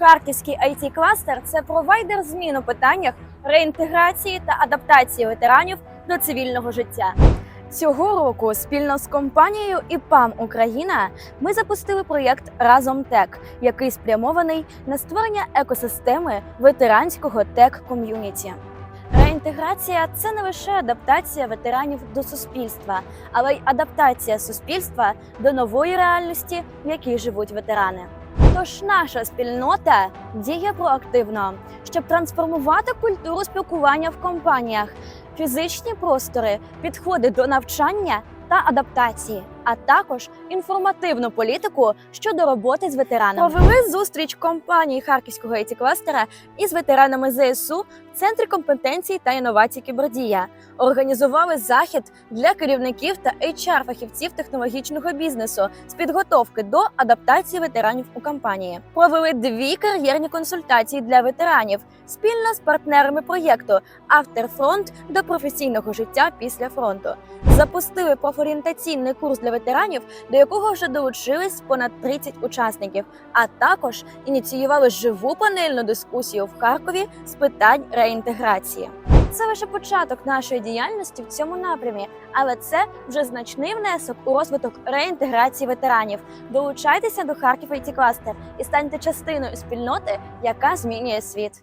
Харківський it кластер це провайдер змін у питаннях реінтеграції та адаптації ветеранів до цивільного життя. Цього року спільно з компанією ІПАМ Україна ми запустили проєкт Разом Тек, який спрямований на створення екосистеми ветеранського тек ком'юніті. Реінтеграція це не лише адаптація ветеранів до суспільства, але й адаптація суспільства до нової реальності, в якій живуть ветерани. Тож наша спільнота діє проактивно, щоб трансформувати культуру спілкування в компаніях, фізичні простори, підходи до навчання та адаптації, а також інформативну політику щодо роботи з ветеранами. Провели зустріч компанії Харківського it кластера із ветеранами ЗСУ в центрі компетенцій та інновацій Кібердія. Організували захід для керівників та HR фахівців технологічного бізнесу з підготовки до адаптації ветеранів у компанії. Провели дві кар'єрні консультації для ветеранів спільно з партнерами проєкту Автерфронт до професійного життя після фронту. Запустили профорієнтаційний курс ветеранів, до якого вже долучились понад 30 учасників, а також ініціювали живу панельну дискусію в Харкові з питань реінтеграції. Це лише початок нашої діяльності в цьому напрямі, але це вже значний внесок у розвиток реінтеграції ветеранів. Долучайтеся до Харків IT Cluster і станьте частиною спільноти, яка змінює світ.